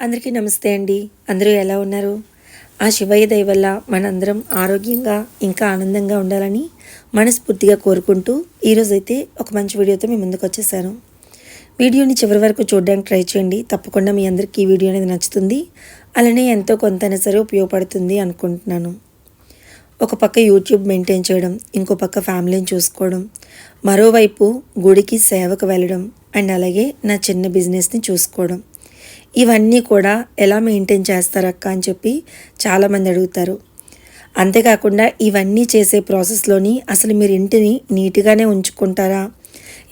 అందరికీ నమస్తే అండి. అందరూ ఎలా ఉన్నారు? ఆ శివయ్య దయ వల్ల మనందరం ఆరోగ్యంగా ఇంకా ఆనందంగా ఉండాలని మనస్ఫూర్తిగా కోరుకుంటూ ఈరోజైతే ఒక మంచి వీడియోతో మీ ముందుకు వచ్చేసాను. వీడియోని చివరి వరకు చూడడానికి ట్రై చేయండి. తప్పకుండా మీ అందరికీ ఈ వీడియో అనేది నచ్చుతుంది. అలానే ఎంతో కొంతైనా సరే ఉపయోగపడుతుంది అనుకుంటున్నాను. ఒక పక్క యూట్యూబ్ మెయింటైన్ చేయడం ఇంకో పక్క ఫ్యామిలీని చూసుకోవడం మరోవైపు గుడికి సేవకు వెళ్ళడం అండ్ అలాగే నా చిన్న బిజినెస్ని చూసుకోవడం. ఇవన్నీ కూడా ఎలా మెయింటైన్ చేస్తారక్క అని చెప్పి చాలామంది అడుగుతారు. అంతేకాకుండా ఇవన్నీ చేసే ప్రాసెస్లోని అసలు మీరు ఇంటిని నీట్గానే ఉంచుకుంటారా?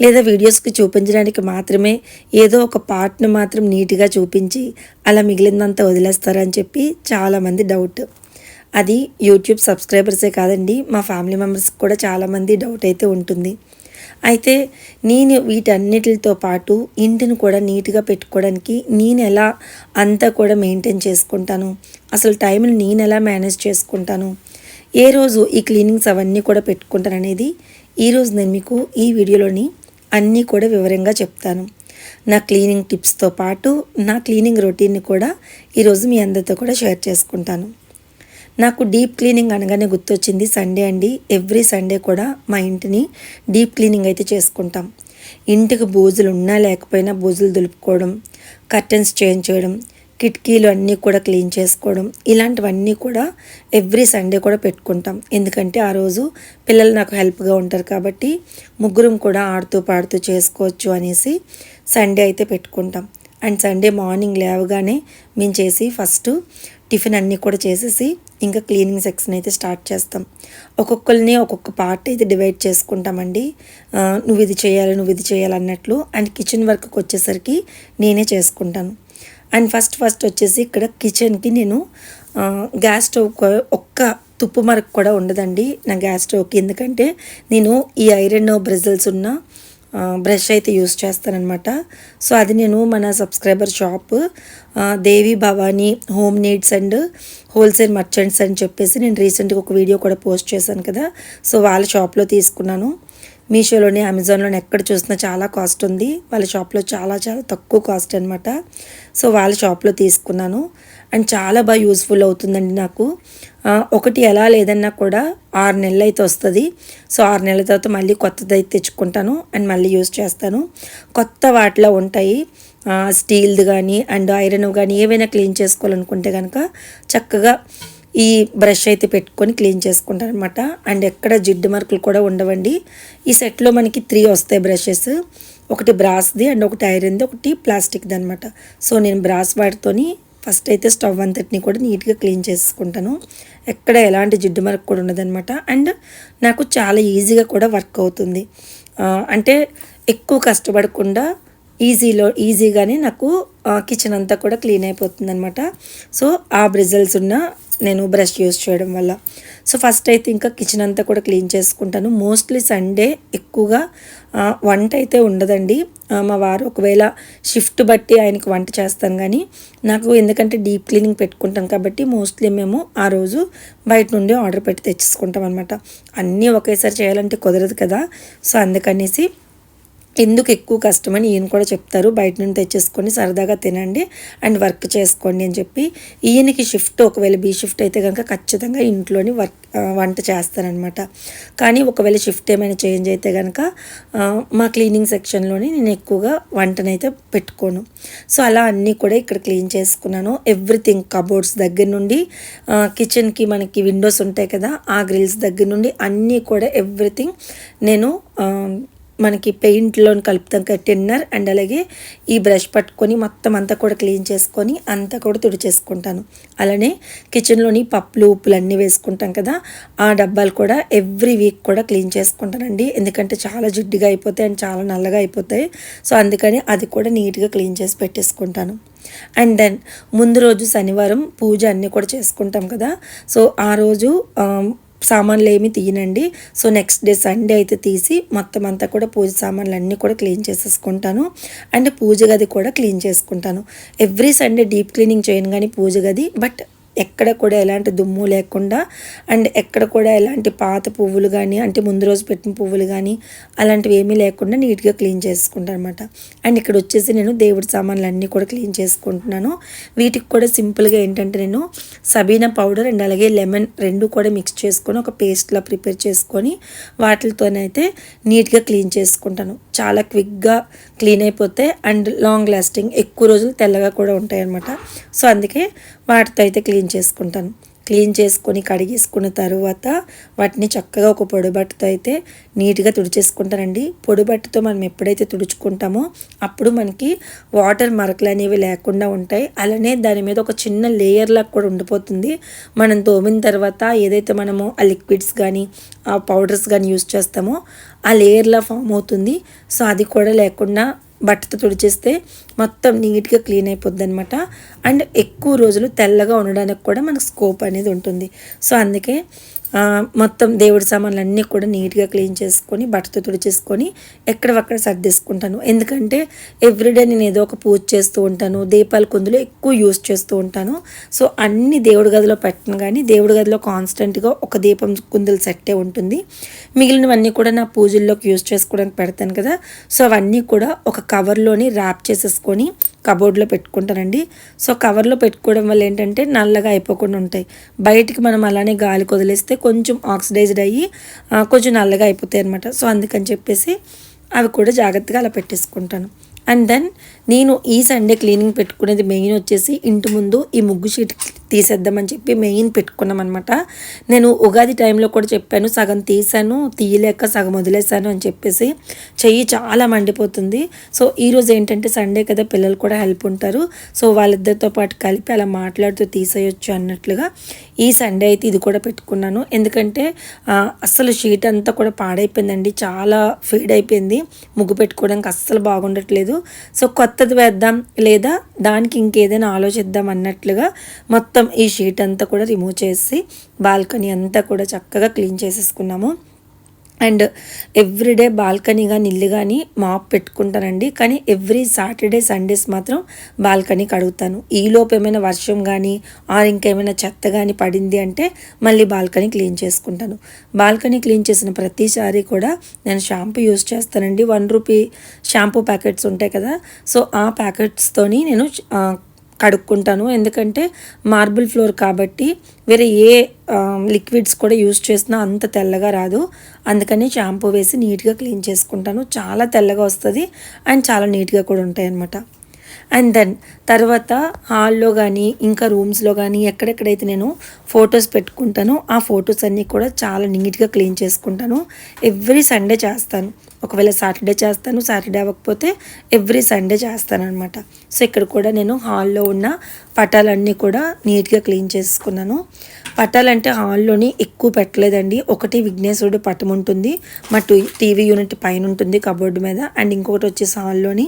లేదా వీడియోస్కి చూపించడానికి మాత్రమే ఏదో ఒక పార్ట్ను మాత్రం నీట్గా చూపించి అలా మిగిలిందంతా వదిలేస్తారా అని చెప్పి చాలామంది డౌట్. అది యూట్యూబ్ సబ్స్క్రైబర్సే కాదండి మా ఫ్యామిలీ మెంబర్స్కి కూడా చాలామంది డౌట్ అయితే ఉంటుంది. అయితే నేను వీటన్నిటితో పాటు ఇంటిని కూడా నీట్గా పెట్టుకోవడానికి నేను ఎలా అంతా కూడా మెయింటైన్ చేసుకుంటాను? అసలు టైంని నేను ఎలా మేనేజ్ చేసుకుంటాను? ఏ రోజు ఈ క్లీనింగ్స్ అవన్నీ కూడా పెట్టుకుంటాను అనేది ఈరోజు నేను మీకు ఈ వీడియోలోని అన్నీ కూడా వివరంగా చెప్తాను. నా క్లీనింగ్ టిప్స్తో పాటు నా క్లీనింగ్ రొటీన్ని కూడా ఈరోజు మీ అందరితో కూడా షేర్ చేసుకుంటాను. నాకు డీప్ క్లీనింగ్ అనగానే గుర్తొచ్చింది సండే అండి. ఎవ్రీ సండే కూడా మా ఇంటిని డీప్ క్లీనింగ్ అయితే చేసుకుంటాం. ఇంటికి బూజులు ఉన్నా లేకపోయినా బూజులు దులుపుకోవడం కర్టెన్స్ చేంజ్ చేయడం కిటికీలు అన్నీ కూడా క్లీన్ చేసుకోవడం ఇలాంటివన్నీ కూడా ఎవ్రీ సండే కూడా పెట్టుకుంటాం. ఎందుకంటే ఆ రోజు పిల్లలు నాకు హెల్ప్గా ఉంటారు కాబట్టి ముగ్గురం కూడా ఆడుతూ పాడుతూ చేసుకోవచ్చు అనేసి సండే అయితే పెట్టుకుంటాం. అండ్ సండే మార్నింగ్ లేవగానే మేము చేసి ఫస్ట్ టిఫిన్ అన్నీ కూడా చేసేసి ఇంకా క్లీనింగ్ సెక్షన్ అయితే స్టార్ట్ చేస్తాం. ఒక్కొక్కరిని ఒక్కొక్క పార్ట్ అయితే డివైడ్ చేసుకుంటామండి. నువ్వు ఇది చేయాలి నువ్వు ఇది చేయాలి అన్నట్లు. అండ్ కిచెన్ వర్క్కి వచ్చేసరికి నేనే చేసుకుంటాను. అండ్ ఫస్ట్ ఫస్ట్ వచ్చేసి ఇక్కడ కిచెన్కి నేను గ్యాస్ స్టవ్ ఒక్క తుప్పు మరకు కూడా ఉండదండి నా గ్యాస్ స్టవ్కి. ఎందుకంటే నేను ఈ ఐరన్ బ్రెజిల్స్ ఉన్న బ్రష్ అయితే యూస్ చేస్తానమాట సో అది నేను మన subscriber shop Devi Bhavani home needs and wholesale merchants అని చెప్పేసి నేను రీసెంట్గా ఒక వీడియో కూడా పోస్ట్ చేశాను కదా. సో వాళ్ళ షాప్లో తీసుకున్నాను. మీషోలోని అమెజాన్లోని ఎక్కడ చూసినా చాలా కాస్ట్ ఉంది. వాళ్ళ షాప్లో చాలా చాలా తక్కువ కాస్ట్ అనమాట సో వాళ్ళ షాప్లో తీసుకున్నాను. అండ్ చాలా బాగా యూస్ఫుల్ అవుతుందండి నాకు. ఒకటి ఎలా లేదన్నా కూడా ఆరు నెలలు అయితే వస్తుంది. సో ఆరు నెలల తర్వాత మళ్ళీ కొత్తది అయితే తెచ్చుకుంటాను అండ్ మళ్ళీ యూస్ చేస్తాను. కొత్త వాటిలో ఉంటాయి. స్టీల్ది కానీ అండ్ ఐరన్ కానీ ఏవైనా క్లీన్ చేసుకోవాలనుకుంటే కనుక చక్కగా ఈ బ్రష్ అయితే పెట్టుకొని క్లీన్ చేసుకుంటాను అనమాట అండ్ ఎక్కడ జిడ్డు మార్కులు కూడా ఉండవండి. ఈ సెట్లో మనకి త్రీ వస్తాయి బ్రషెస్. ఒకటి బ్రాస్ది అండ్ ఒకటి ఐరన్ది ఒకటి ప్లాస్టిక్ది అనమాట సో నేను బ్రాస్ వాటితోని ఫస్ట్ అయితే స్టవ్ అంతటిని కూడా నీట్గా క్లీన్ చేసుకుంటాను. ఎక్కడ ఎలాంటి జిడ్డు మరకు కూడా ఉండదనమాట అండ్ నాకు చాలా ఈజీగా కూడా వర్క్ అవుతుంది. అంటే ఎక్కువ కష్టపడకుండా ఈజీలో ఈజీగానే నాకు కిచెన్ అంతా కూడా క్లీన్ అయిపోతుంది అనమాట సో ఆ బ్రిజల్స్ ఉన్న నేను బ్రష్ యూస్ చేయడం వల్ల. సో ఫస్ట్ అయితే ఇంకా కిచెన్ అంతా కూడా క్లీన్ చేసుకుంటాను. మోస్ట్లీ సండే ఎక్కువగా వంట అయితే ఉండదండి. మా వారు ఒకవేళ షిఫ్ట్ బట్టి ఆయనకు వంట చేస్తాం కానీ నాకు ఎందుకంటే డీప్ క్లీనింగ్ పెట్టుకుంటాం కాబట్టి మోస్ట్లీ మేము ఆ రోజు బయట నుండి ఆర్డర్ పెట్టి తెచ్చేసుకుంటాం అనమాట అన్నీ ఒకేసారి చేయాలంటే కుదరదు కదా. సో అందుకనేసి ఎందుకు ఎక్కువ కష్టమని ఈయన కూడా చెప్తారు. బయట నుండి తెచ్చేసుకొని సరదాగా తినండి అండ్ వర్క్ చేసుకోండి అని చెప్పి ఈయనకి షిఫ్ట్ ఒకవేళ బీ షిఫ్ట్ అయితే కనుక ఖచ్చితంగా ఇంట్లోని వర్క్ వంట చేస్తానమాట కానీ ఒకవేళ షిఫ్ట్ ఏమైనా చేంజ్ అయితే కనుక మా క్లీనింగ్ సెక్షన్లోని నేను ఎక్కువగా వంటనైతే పెట్టుకోను. సో అలా అన్నీ కూడా ఇక్కడ క్లీన్ చేసుకున్నాను. ఎవ్రీథింగ్ కబోర్డ్స్ దగ్గర నుండి కిచెన్కి మనకి విండోస్ ఉంటాయి కదా ఆ గ్రిల్స్ దగ్గర నుండి అన్నీ కూడా ఎవ్రీథింగ్ నేను మనకి పెయింట్లో కలుపుతాం టిన్నర్ అండ్ అలాగే ఈ బ్రష్ పట్టుకొని మొత్తం అంతా కూడా క్లీన్ చేసుకొని అంతా కూడా తుడిచేసుకుంటాను. అలానే కిచెన్లోని పప్పులు ఉప్పులు అన్నీ వేసుకుంటాం కదా ఆ డబ్బాలు కూడా ఎవ్రీ వీక్ కూడా క్లీన్ చేసుకుంటానండి. ఎందుకంటే చాలా జిడ్డుగా అయిపోతాయి అండ్ చాలా నల్లగా అయిపోతాయి. సో అందుకని అది కూడా నీట్గా క్లీన్ చేసి పెట్టేసుకుంటాను. అండ్ దెన్ ముందు రోజు శనివారం పూజ అన్నీ కూడా చేసుకుంటాం కదా. సో ఆ రోజు సామాన్లు ఏమి తీయనండి. సో నెక్స్ట్ డే సండే అయితే తీసి మొత్తం అంతా కూడా పూజ సామాన్లు అన్నీ కూడా క్లీన్ చేసేసుకుంటాను. అండ్ పూజ గది కూడా క్లీన్ చేసుకుంటాను. ఎవ్రీ సండే డీప్ క్లీనింగ్ చేయను కానీ పూజ గది బట్ ఎక్కడ కూడా ఎలాంటి దుమ్ము లేకుండా అండ్ ఎక్కడ కూడా ఎలాంటి పాత పువ్వులు కానీ అంటే ముందు రోజు పెట్టిన పువ్వులు కానీ అలాంటివి ఏమీ లేకుండా నీట్గా క్లీన్ చేసుకుంటాను అనమాట అండ్ ఇక్కడ వచ్చేసి నేను దేవుడి సామాన్లు అన్నీ కూడా క్లీన్ చేసుకుంటున్నాను. వీటికి కూడా సింపుల్గా ఏంటంటే నేను సబీనా పౌడర్ అండ్ అలాగే లెమన్ రెండు కూడా మిక్స్ చేసుకొని ఒక పేస్ట్లా ప్రిపేర్ చేసుకొని వాటితోనైతే నీట్గా క్లీన్ చేసుకుంటాను. చాలా క్విక్గా క్లీన్ అయిపోతే అండ్ లాంగ్ లాస్టింగ్ ఎక్కువ రోజులు తెల్లగా కూడా ఉంటాయి అనమాట సో అందుకే వాటితో అయితే క్లీన్ క్లీన్ చేసుకుంటాను. క్లీన్ చేసుకొని కడిగేసుకున్న తర్వాత వాటిని చక్కగా ఒక పొడి బట్టతో అయితే నీట్గా తుడిచేసుకుంటానండి. పొడిబట్టతో మనం ఎప్పుడైతే తుడుచుకుంటామో అప్పుడు మనకి వాటర్ మరకలు అనేవి లేకుండా ఉంటాయి. అలానే దాని మీద ఒక చిన్న లేయర్ లాగా కూడా ఉండిపోతుంది. మనం తోమిన తర్వాత ఏదైతే మనము ఆ లిక్విడ్స్ కానీ ఆ పౌడర్స్ కానీ యూస్ చేస్తామో ఆ లేయర్లా ఫామ్ అవుతుంది. సో అది కూడా లేకుండా బట్టతో తుడిచేస్తే మొత్తం నీట్గా క్లీన్ అయిపోద్ది అనమాట అండ్ ఎక్కువ రోజులు తెల్లగా ఉండడానికి కూడా మనకు స్కోప్ అనేది ఉంటుంది. సో అందుకే మొత్తం దేవుడి సామాన్లు అన్నీ కూడా నీట్గా క్లీన్ చేసుకొని బట్టతో తుడిచేసుకొని ఎక్కడవక్కడ సర్దేసుకుంటాను. ఎందుకంటే ఎవ్రీడే నేను ఏదో ఒక పూజ చేస్తూ ఉంటాను దీపాల కుందులు ఎక్కువ యూస్ చేస్తూ ఉంటాను. సో అన్ని దేవుడి గదిలో పెట్టను కానీ దేవుడి గదిలో కాన్స్టెంట్గా ఒక దీపం కుందులు సెట్టే ఉంటుంది. మిగిలినవన్నీ కూడా నా పూజల్లోకి యూస్ చేసుకోవడానికి పెడతాను కదా. సో అవన్నీ కూడా ఒక కవర్లోని ర్యాప్ చేసేసుకొని కబోర్డ్లో పెట్టుకుంటానండి. సో కవర్లో పెట్టుకోవడం వల్ల ఏంటంటే నల్లగా అయిపోకుండా ఉంటాయి. బయటికి మనం అలానే గాలి వదిలేస్తే కొంచెం ఆక్సిడైజ్డ్ అయ్యి కొంచెం నల్లగా అయిపోతాయి అనమాట సో అందుకని చెప్పేసి అవి కూడా జాగ్రత్తగా అలా పెట్టేసుకుంటాను. అండ్ దెన్ నేను ఈ సండే క్లీనింగ్ పెట్టుకునేది మెయిన్ వచ్చేసి ఇంటి ముందు ఈ ముగ్గు షీట్ తీసేద్దామని చెప్పి మెయిన్ పెట్టుకున్నాం అనమాట నేను ఉగాది టైంలో కూడా చెప్పాను సగం తీసాను తీయలేక సగం వదిలేసాను అని చెప్పేసి చెయ్యి చాలా మండిపోతుంది. సో ఈరోజు ఏంటంటే సండే కదా పిల్లలు కూడా హెల్ప్ ఉంటారు. సో వాళ్ళిద్దరితో పాటు కలిపి అలా మాట్లాడుతూ తీసేయొచ్చు అన్నట్లుగా ఈ సండే అయితే ఇది కూడా పెట్టుకున్నాను. ఎందుకంటే అస్సలు షీట్ అంతా కూడా పాడైపోయిందండి. చాలా ఫీడ్ అయిపోయింది. ముగ్గు పెట్టుకోవడానికి అస్సలు బాగుండట్లేదు. సో కొత్తది వేద్దాం లేదా దానికి ఇంకేదైనా ఆలోచిద్దాం అన్నట్లుగా మొత్తం ఈ షీట్ అంతా కూడా రిమూవ్ చేసి బాల్కనీ అంతా కూడా చక్కగా క్లీన్ చేసేసుకున్నాము. అండ్ ఎవ్రీడే బాల్కనీ కానీ ఇల్లు కానీ మాప్ పెట్టుకుంటానండి. కానీ ఎవ్రీ సాటర్డే సండేస్ మాత్రం బాల్కనీ కడుగుతాను. ఈలోపు ఏమైనా వర్షం కానీ ఆర్ ఇంకేమైనా చెత్త కానీ పడింది అంటే మళ్ళీ బాల్కనీ క్లీన్ చేసుకుంటాను. బాల్కనీ క్లీన్ చేసిన ప్రతిసారి కూడా నేను షాంపూ యూస్ చేస్తానండి. వన్ రూపీ షాంపూ ప్యాకెట్స్ ఉంటాయి కదా సో ఆ ప్యాకెట్స్తోని నేను కడుక్కుంటాను. ఎందుకంటే మార్బుల్ ఫ్లోర్ కాబట్టి వేరే ఏ లిక్విడ్స్ కూడా యూస్ చేసినా అంత తెల్లగా రాదు. అందుకని షాంపూ వేసి నీట్గా క్లీన్ చేసుకుంటాను. చాలా తెల్లగా వస్తుంది అండ్ చాలా నీట్గా కూడా ఉంటాయి అన్నమాట అండ్ దెన్ తర్వాత హాల్లో కానీ ఇంకా రూమ్స్లో కానీ ఎక్కడెక్కడైతే నేను ఫొటోస్ పెట్టుకుంటానో ఆ ఫొటోస్ అన్నీ కూడా చాలా నీట్గా క్లీన్ చేసుకుంటాను. ఎవ్రీ సండే చేస్తాను. ఒకవేళ సాటర్డే చేస్తాను సాటర్డే అవ్వకపోతే ఎవ్రీ సండే చేస్తాను అనమాట సో ఇక్కడ కూడా నేను హాల్లో ఉన్న పటాలన్నీ కూడా నీట్గా క్లీన్ చేసుకున్నాను. పట్టాలంటే హాల్లోని ఎక్కువ పెట్టలేదండి. ఒకటి విఘ్నేశ్వరుడు పటం ఉంటుంది. మా టీవీ యూనిట్ పైన ఉంటుంది కబోర్డు మీద. అండ్ ఇంకొకటి వచ్చేసి హాల్లోని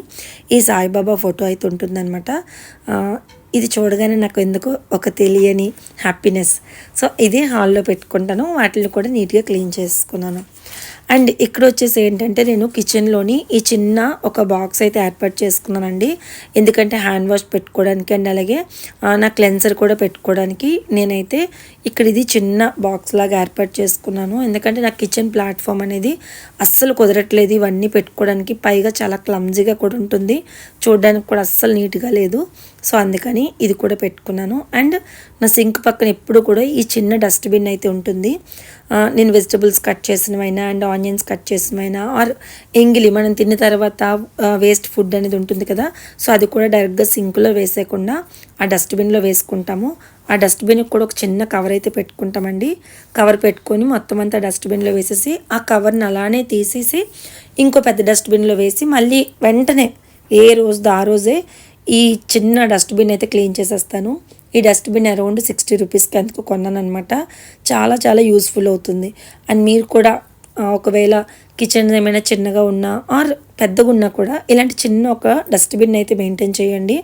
ఈ సాయిబాబా ఫోటో అయితే ఉంటుందన్నమాట. ఇది చూడగానే నాకు ఎందుకు ఒక తెలియని హ్యాపీనెస్. సో ఇది హాల్లో పెట్టుకుంటాను. వాటిని కూడా నీట్గా క్లీన్ చేసుకున్నాను. అండ్ ఇక్కడ వచ్చేసి ఏంటంటే నేను కిచెన్లోని ఈ చిన్న ఒక బాక్స్ అయితే ఏర్పాటు చేసుకున్నానండి. ఎందుకంటే హ్యాండ్ వాష్ పెట్టుకోవడానికి అండ్ అలాగే నా క్లెన్సర్ కూడా పెట్టుకోవడానికి నేనైతే ఇక్కడ ఇది చిన్న బాక్స్ లాగా ఏర్పాటు చేసుకున్నాను. ఎందుకంటే నా కిచెన్ ప్లాట్ఫామ్ అనేది అస్సలు కుదరట్లేదు ఇవన్నీ పెట్టుకోవడానికి. పైగా చాలా క్లమ్జీగా కూడా ఉంటుంది. చూడడానికి కూడా అస్సలు నీట్గా లేదు. సో అందుకని ఇది కూడా పెట్టుకున్నాను. అండ్ నా సింక్ పక్కన ఎప్పుడు కూడా ఈ చిన్న డస్ట్బిన్ అయితే ఉంటుంది. నేను వెజిటబుల్స్ కట్ చేసినవైనా అండ్ ఆనియన్స్ కట్ చేసినవైనా ఆర్ ఎంగిలి మనం తిన్న తర్వాత వేస్ట్ ఫుడ్ అనేది ఉంటుంది కదా సో అది కూడా డైరెక్ట్గా సింక్లో వేసేయకుండా ఆ డస్ట్బిన్లో వేసుకుంటాము. ఆ డస్ట్బిన్కి కూడా ఒక చిన్న కవర్ అయితే పెట్టుకుంటామండి. కవర్ పెట్టుకొని మొత్తం అంతా డస్ట్బిన్లో వేసేసి ఆ కవర్ని అలానే తీసేసి ఇంకో పెద్ద డస్ట్బిన్లో వేసి మళ్ళీ వెంటనే ఏ రోజు ఆ రోజే ఈ చిన్న డస్ట్బిన్ అయితే క్లీన్ చేసేస్తాను. ఈ డస్ట్బిన్ అరౌండ్ సిక్స్టీ రూపీస్కి ఎందుకు కొన్నాను అనమాట చాలా చాలా యూస్ఫుల్ అవుతుంది. అండ్ మీరు కూడా ఒకవేళ కిచెన్ ఏమైనా చిన్నగా ఉన్నా ఆర్ పెద్దగా ఉన్నా కూడా ఇలాంటి చిన్న ఒక డస్ట్బిన్ అయితే మెయింటైన్ చేయండి.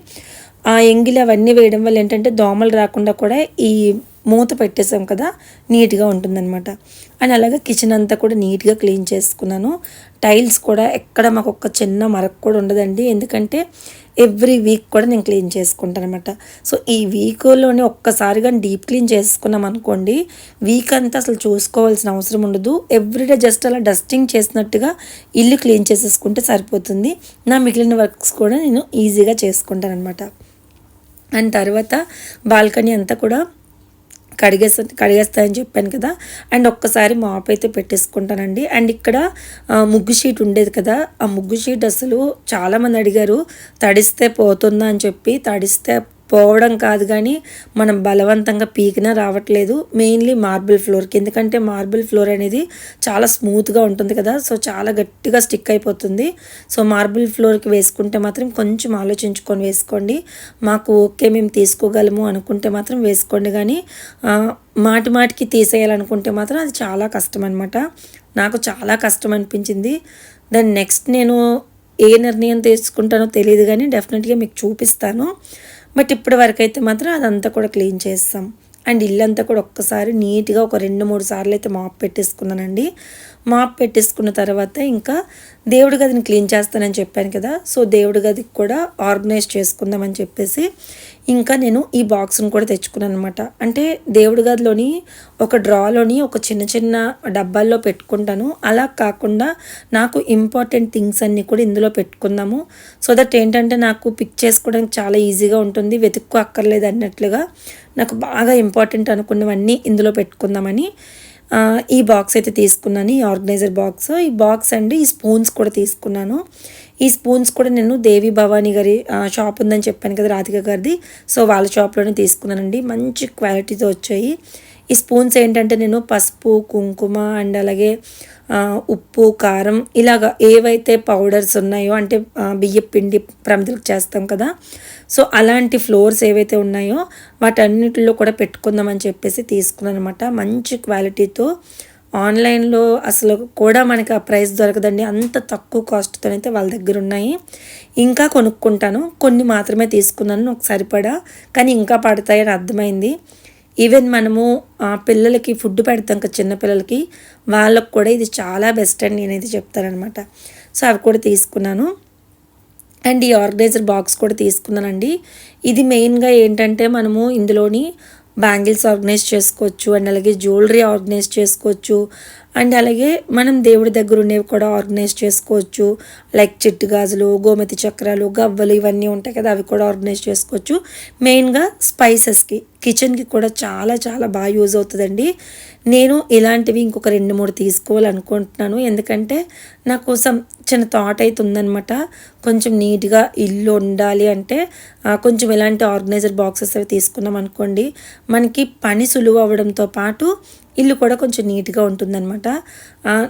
ఆ ఎంగిలి అవన్నీ వేయడం వల్ల ఏంటంటే దోమలు రాకుండా కూడా ఈ మూత పెట్టేసాం కదా నీట్గా ఉంటుందన్నమాట. అండ్ అలాగే కిచెన్ అంతా కూడా నీట్గా క్లీన్ చేసుకున్నాను. టైల్స్ కూడా ఎక్కడ మాకు ఒక చిన్న మరక కూడా ఉండదండి. ఎందుకంటే ఎవ్రీ వీక్ కూడా నేను క్లీన్ చేసుకుంటాను అనమాట సో ఈ వీక్లోనే ఒక్కసారిగా డీప్ క్లీన్ చేసుకున్నాం అనుకోండి వీక్ అంతా అసలు చూసుకోవాల్సిన అవసరం ఉండదు. ఎవ్రీడే జస్ట్ అలా డస్టింగ్ చేసినట్టుగా ఇల్లు క్లీన్ చేసేసుకుంటే సరిపోతుంది. నా మిగిలిన వర్క్స్ కూడా నేను ఈజీగా చేసుకుంటాను అనమాట అండ్ తర్వాత బాల్కనీ అంతా కూడా కడిగేస్తా కడిగేస్తాయని చెప్పాను కదా. అండ్ ఒక్కసారి మాప్ అయితే పెట్టేసుకుంటానండి. అండ్ ఇక్కడ ముగ్గు షీట్ ఉండేది కదా. ఆ ముగ్గు షీట్ అసలు చాలామంది అడిగారు తడిస్తే పోతుందా? అని చెప్పి తడిస్తే పోవడం కాదు కానీ మనం బలవంతంగా పీకినా రావట్లేదు. మెయిన్లీ మార్బుల్ ఫ్లోర్కి ఎందుకంటే మార్బుల్ ఫ్లోర్ అనేది చాలా స్మూత్గా ఉంటుంది కదా. సో చాలా గట్టిగా స్టిక్ అయిపోతుంది. సో మార్బుల్ ఫ్లోర్కి వేసుకుంటే మాత్రం కొంచెం ఆలోచించుకొని వేసుకోండి. మాకు ఓకే మేము తీసుకోగలము అనుకుంటే మాత్రం వేసుకోండి కానీ మాటి మాటికి తీసేయాలనుకుంటే మాత్రం అది చాలా కష్టం అనమాట నాకు చాలా కష్టం అనిపించింది. దాని నెక్స్ట్ నేను ఏ నిర్ణయం తీసుకుంటానో తెలియదు కానీ డెఫినెట్గా మీకు చూపిస్తాను. బట్ ఇప్పటి వరకు అయితే మాత్రం అదంతా కూడా క్లీన్ చేస్తాం. అండ్ ఇల్లంతా కూడా ఒక్కసారి నీట్గా ఒక రెండు మూడు సార్లు అయితే మాప్ పెట్టేసుకున్నానండి. మాప్ పెట్టేసుకున్న తర్వాత ఇంకా దేవుడి గదిని క్లీన్ చేస్తానని చెప్పాను కదా సో దేవుడి గదికి కూడా ఆర్గనైజ్ చేసుకుందామని చెప్పేసి ఇంకా నేను ఈ బాక్స్ని కూడా తెచ్చుకున్నాను అనమాట అంటే దేవుడి గదిలోని ఒక డ్రాలోని ఒక చిన్న చిన్న డబ్బాల్లో పెట్టుకుంటాను. అలా కాకుండా నాకు ఇంపార్టెంట్ థింగ్స్ అన్నీ కూడా ఇందులో పెట్టుకుందాము. సో దట్ ఏంటంటే నాకు పిక్ చేసుకోవడానికి చాలా ఈజీగా ఉంటుంది వెతుక్కు అక్కర్లేదు అన్నట్లుగా. నాకు బాగా ఇంపార్టెంట్ అనుకున్నవన్నీ ఇందులో పెట్టుకుందామని ఈ బాక్స్ అయితే తీసుకున్నాను ఈ ఆర్గనైజర్ బాక్స్. ఈ బాక్స్ అండి ఈ స్పూన్స్ కూడా తీసుకున్నాను. ఈ స్పూన్స్ కూడా నేను దేవి భవానీ గారి షాప్ ఉందని చెప్పాను కదా రాధిక గారిది. సో వాళ్ళ షాప్లోనే తీసుకున్నానండి. మంచి క్వాలిటీతో వచ్చాయి. ఈ స్పూన్స్ ఏంటంటే నేను పసుపు కుంకుమ అండ్ అలాగే ఉప్పు కారం ఇలాగ ఏవైతే పౌడర్స్ ఉన్నాయో అంటే బియ్య పిండి ప్రమిదలకు చేస్తాం కదా. సో అలాంటి ఫ్లోర్స్ ఏవైతే ఉన్నాయో వాటన్నిటిలో కూడా పెట్టుకుందామని చెప్పేసి తీసుకున్నాను అనమాట మంచి క్వాలిటీతో. ఆన్లైన్లో అసలు కూడా మనకి ఆ ప్రైస్ దొరకదండి. అంత తక్కువ కాస్ట్తో అయితే వాళ్ళ దగ్గర ఉన్నాయి. ఇంకా కొనుక్కుంటాను. కొన్ని మాత్రమే తీసుకున్నాను. ఒక సరిపడా కానీ ఇంకా పడతాయని అర్థమైంది. ఈవెన్ మనము పిల్లలకి ఫుడ్ పెడతాం కదా చిన్నపిల్లలకి వాళ్ళకు కూడా ఇది చాలా బెస్ట్ అని నేనైతే చెప్తానమాట సో అవి కూడా తీసుకున్నాను. అండ్ ఈ ఆర్గనైజర్ బాక్స్ కూడా తీసుకున్నానండి. ఇది మెయిన్గా ఏంటంటే మనము ఇందులోని బ్యాంగిల్స్ ఆర్గనైజ్ చేసుకోవచ్చు అండ్ అలాగే జ్యువెలరీ ఆర్గనైజ్ చేసుకోవచ్చు అండ్ అలాగే మనం దేవుడి దగ్గర ఉండేవి కూడా ఆర్గనైజ్ చేసుకోవచ్చు. లైక్ చిట్టు గాజులు గోమతి చక్రాలు గవ్వలు ఇవన్నీ ఉంటాయి కదా అవి కూడా ఆర్గనైజ్ చేసుకోవచ్చు. మెయిన్గా స్పైసెస్కి కిచెన్కి కూడా చాలా చాలా బాగా యూజ్ అవుతుందండి. నేను ఇలాంటివి ఇంకొక రెండు మూడు తీసుకోవాలనుకుంటున్నాను. ఎందుకంటే నా కోసం చిన్న థాట్ అయితే ఉందనమాట కొంచెం నీట్గా ఇల్లు ఉండాలి అంటే కొంచెం ఇలాంటి ఆర్గనైజర్ బాక్సెస్ అవి తీసుకున్నాం అనుకోండి మనకి పని సులువు అవ్వడంతో పాటు ఇల్లు కూడా కొంచెం నీట్గా ఉంటుందన్నమాట.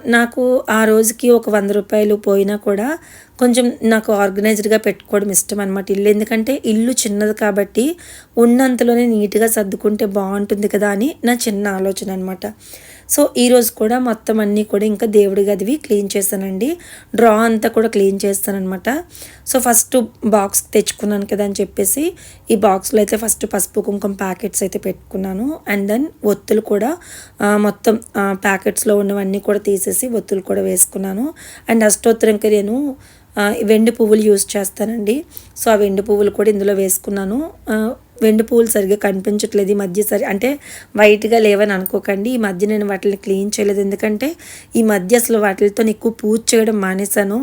నాకు ఆ రోజుకి ఒక వంద రూపాయలు పోయినా కూడా కొంచెం నాకు ఆర్గనైజ్డ్గా పెట్టుకోవడం ఇష్టం అనమాట ఇల్లు. ఎందుకంటే ఇల్లు చిన్నది కాబట్టి ఉన్నంతలోనే నీట్గా సర్దుకుంటే బాగుంటుంది కదా అని నా చిన్న ఆలోచన అనమాట సో ఈరోజు కూడా మొత్తం అన్నీ కూడా ఇంకా దేవుడి గదివి క్లీన్ చేశానండి. డ్రా అంతా కూడా క్లీన్ చేస్తానమాట సో ఫస్ట్ బాక్స్ తెచ్చుకున్నాను కదా అని చెప్పేసి ఈ బాక్స్లో అయితే ఫస్ట్ పసుపు కుంకుమ ప్యాకెట్స్ అయితే పెట్టుకున్నాను. అండ్ దెన్ ఒత్తులు కూడా మొత్తం ప్యాకెట్స్లో ఉన్నవన్నీ కూడా తీసేసి ఒత్తులు కూడా వేసుకున్నాను. అండ్ అష్టోత్తరంకి నేను వెండి పువ్వులు యూజ్ చేస్తానండి. సో ఆ వెండి పువ్వులు కూడా ఇందులో వేసుకున్నాను. వెండి పువ్వులు సరిగ్గా కనిపించట్లేదు ఈ మధ్య సరి అంటే వైట్గా లేవని అనుకోకండి. ఈ మధ్య నేను వాటిని క్లీన్ చేయలేదు. ఎందుకంటే ఈ మధ్య అసలు వాటితో ఎక్కువ పూజ చేయడం మానేశాను.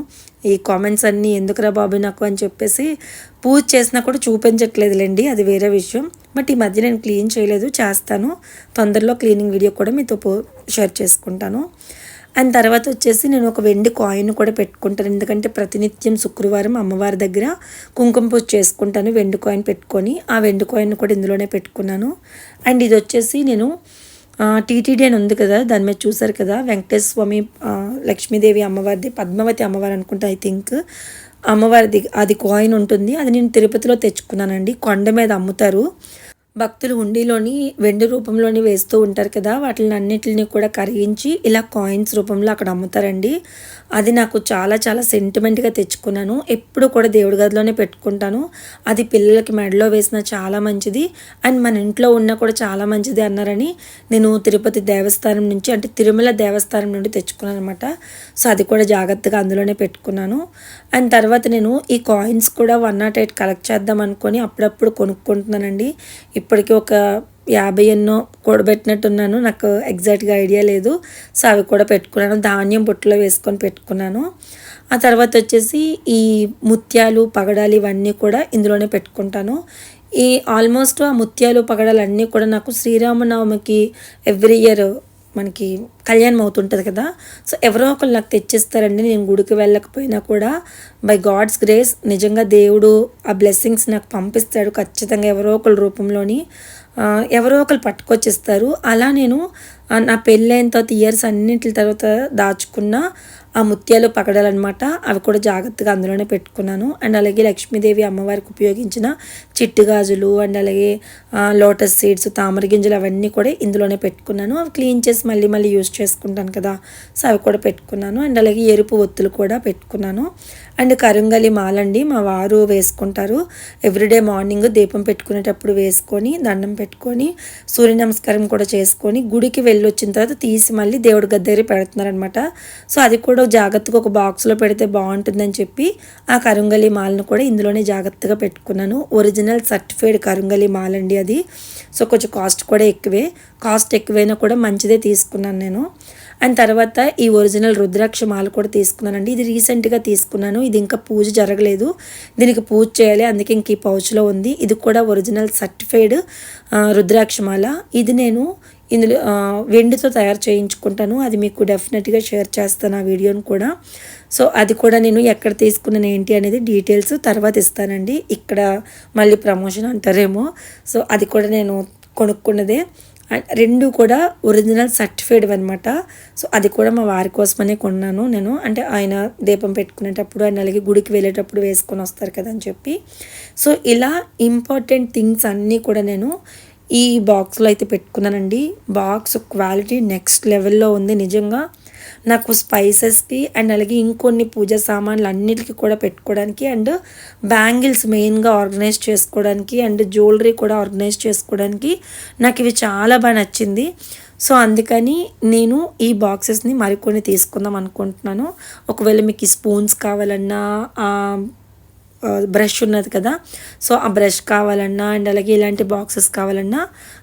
ఈ కామెంట్స్ అన్నీ ఎందుకురా బాబు నాకు అని చెప్పేసి పూజ చేసినా కూడా చూపించట్లేదులేండి అది వేరే విషయం. బట్ ఈ మధ్య నేను క్లీన్ చేయలేదు చేస్తాను. తొందరలో క్లీనింగ్ వీడియో కూడా మీతో షేర్ చేసుకుంటాను. అండ్ తర్వాత వచ్చేసి నేను ఒక వెండి కాయిన్ కూడా పెట్టుకుంటాను. ఎందుకంటే ప్రతినిత్యం శుక్రవారం అమ్మవారి దగ్గర కుంకుమ పూజ చేసుకుంటాను వెండి కాయిన్ పెట్టుకొని. ఆ వెండి కాయిన్ కూడా ఇందులోనే పెట్టుకున్నాను. అండ్ ఇది వచ్చేసి నేను టీటీడీ అని ఉంది కదా దాని మీద చూసారు కదా వెంకటేశ్వర స్వామి లక్ష్మీదేవి అమ్మవారిది పద్మావతి అమ్మవారు అనుకుంటా ఐ థింక్ అమ్మవారిది అది కాయిన్ ఉంటుంది అది నేను తిరుపతిలో తెచ్చుకున్నానండి కొండ మీద అమ్ముతారు. భక్తులు హుండీలోని వెండి రూపంలోని వేస్తూ ఉంటారు కదా వాటిని అన్నిటిని కూడా కరిగించి ఇలా కాయిన్స్ రూపంలో అక్కడ అమ్ముతారండి. అది నాకు చాలా చాలా సెంటిమెంట్గా తెచ్చుకున్నాను. ఎప్పుడు కూడా దేవుడి గదిలోనే పెట్టుకుంటాను. అది పిల్లలకి మెడలో వేసిన చాలా మంచిది. అండ్ మన ఇంట్లో ఉన్న కూడా చాలా మంచిది అన్నారని నేను తిరుపతి దేవస్థానం నుంచి అంటే తిరుమల దేవస్థానం నుండి తెచ్చుకున్నాను అనమాట సో అది కూడా జాగ్రత్తగా అందులోనే పెట్టుకున్నాను. అండ్ తర్వాత నేను ఈ కాయిన్స్ కూడా వన్ నాట్ ఎయిట్ కలెక్ట్ చేద్దాం అనుకొని అప్పుడప్పుడు కొనుక్కుంటున్నానండి. ఇప్పటికీ ఒక యాభై ఎన్నో కూడబెట్టినట్టున్నాను. నాకు ఎగ్జాక్ట్గా ఐడియా లేదు. సో అవి కూడా పెట్టుకున్నాను. ధాన్యం బుట్టలో వేసుకొని పెట్టుకున్నాను. ఆ తర్వాత వచ్చేసి ఈ ముత్యాలు పగడాలు ఇవన్నీ కూడా ఇందులోనే పెట్టుకుంటాను. ఈ ఆల్మోస్ట్ ఆ ముత్యాలు పగడాలు అన్నీ కూడా నాకు శ్రీరామనవమికి ఎవ్రీ ఇయర్ మనకి కళ్యాణం అవుతుంటుంది కదా. సో ఎవరో ఒకరు నాకు తెచ్చిస్తారండి. నేను గుడికి వెళ్ళకపోయినా కూడా బై గాడ్స్ గ్రేస్ నిజంగా దేవుడు ఆ బ్లెస్సింగ్స్ నాకు పంపిస్తాడు ఖచ్చితంగా ఎవరో ఒకరి రూపంలోని. ఎవరో ఒకరు పట్టుకొచ్చిస్తారు. అలా నేను నా పెళ్ళైన తర్వాత ఇయర్స్ అన్నింటి తర్వాత దాచుకున్న ఆ ముత్యాలు పకడాలన్నమాట అవి కూడా జాగ్రత్తగా అందులోనే పెట్టుకున్నాను. అండ్ అలాగే లక్ష్మీదేవి అమ్మవారికి ఉపయోగించిన చిట్టు గాజులు అండ్ అలాగే లోటస్ సీడ్స్ తామర గింజలు అవన్నీ కూడా ఇందులోనే పెట్టుకున్నాను. అవి క్లీన్ చేసి మళ్ళీ మళ్ళీ యూస్ చేసుకుంటాను కదా. సో అవి కూడా పెట్టుకున్నాను. అండ్ అలాగే ఎరుపు ఒత్తులు కూడా పెట్టుకున్నాను. అండ్ కరుంగలి మాలండి మా వారు వేసుకుంటారు. ఎవ్రీడే మార్నింగ్ దీపం పెట్టుకునేటప్పుడు వేసుకొని దండం పెట్టుకొని సూర్య నమస్కారం కూడా చేసుకొని గుడికి వెళ్ళి వచ్చిన తర్వాత తీసి మళ్ళీ దేవుడి గద్దె పెడుతున్నారనమాట సో అది కూడా జాగ్రత్తగా ఒక బాక్స్లో పెడితే బాగుంటుందని చెప్పి ఆ కరుంగలి మాలను కూడా ఇందులోనే జాగ్రత్తగా పెట్టుకున్నాను. ఒరిజినల్ సర్టిఫైడ్ కరుంగలి మాల్ అండి అది. సో కొంచెం కాస్ట్ కూడా ఎక్కువే. కాస్ట్ ఎక్కువైనా కూడా మంచిదే తీసుకున్నాను నేను. అండ్ తర్వాత ఈ ఒరిజినల్ రుద్రాక్ష మాల కూడా తీసుకున్నానండి. ఇది రీసెంట్గా తీసుకున్నాను. ఇది ఇంకా పూజ జరగలేదు. దీనికి పూజ చేయాలి. అందుకే ఇంక ఈ పౌచ్లో ఉంది. ఇది కూడా ఒరిజినల్ సర్టిఫైడ్ రుద్రాక్ష మాల. ఇది నేను ఇందులో వెండితో తయారు చేయించుకుంటాను. అది మీకు డెఫినెట్గా షేర్ చేస్తాను ఆ వీడియోను కూడా. సో అది కూడా నేను ఎక్కడ తీసుకున్నాను ఏంటి అనేది డీటెయిల్స్ తర్వాత ఇస్తానండి. ఇక్కడ మళ్ళీ ప్రమోషన్ అంటారేమో. సో అది కూడా నేను కొనుక్కున్నదే. రెండు కూడా ఒరిజినల్ సర్టిఫైడ్ అనమాట సో అది కూడా మా వారి కోసమనే కొన్నాను నేను. అంటే ఆయన దీపం పెట్టుకునేటప్పుడు ఆయన అలాగే గుడికి వెళ్ళేటప్పుడు వేసుకొని వస్తారు కదా అని చెప్పి. సో ఇలా ఇంపార్టెంట్ థింగ్స్ అన్నీ కూడా నేను ఈ బాక్స్లో అయితే పెట్టుకున్నానండి. బాక్స్ క్వాలిటీ నెక్స్ట్ లెవెల్లో ఉంది నిజంగా. నాకు స్పైసెస్కి అండ్ అలాగే ఇంకొన్ని పూజ సామాన్లు అన్నిటికీ కూడా పెట్టుకోవడానికి అండ్ బ్యాంగిల్స్ మెయిన్గా ఆర్గనైజ్ చేసుకోవడానికి అండ్ జ్యువెలరీ కూడా ఆర్గనైజ్ చేసుకోవడానికి నాకు ఇవి చాలా బాగా నచ్చింది. సో అందుకని నేను ఈ బాక్సెస్ని మరికొన్ని తీసుకుందాం అనుకుంటున్నాను. ఒకవేళ మీకు స్పూన్స్ కావాలన్నా బ్రష్ ఉన్నది కదా. సో ఆ బ్రష్ కావాలన్నా అండ్ అలాగే ఇలాంటి బాక్సెస్ కావాలన్నా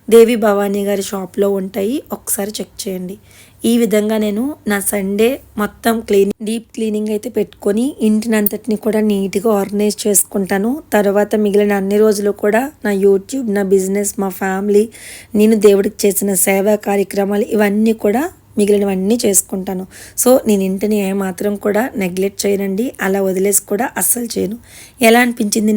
దేవి భవానీ గారి షాప్లో ఉంటాయి. ఒకసారి చెక్ చేయండి. ఈ విధంగా నేను నా సండే మొత్తం క్లీన్ డీప్ క్లీనింగ్ అయితే పెట్టుకొని ఇంటిని అంతటిని కూడా నీట్గా ఆర్గనైజ్ చేసుకుంటాను. తర్వాత మిగిలిన అన్ని రోజులు కూడా నా యూట్యూబ్ నా బిజినెస్ మా ఫ్యామిలీ నేను దేవుడికి చేసిన సేవా కార్యక్రమాలు ఇవన్నీ కూడా మిగిలినవన్నీ చేసుకుంటాను. సో నేను ఇంటిని ఏమాత్రం కూడా నెగ్లెక్ట్ చేయనండి. అలా వదిలేసి కూడా అస్సలు చేయను. ఎలా అనిపించింది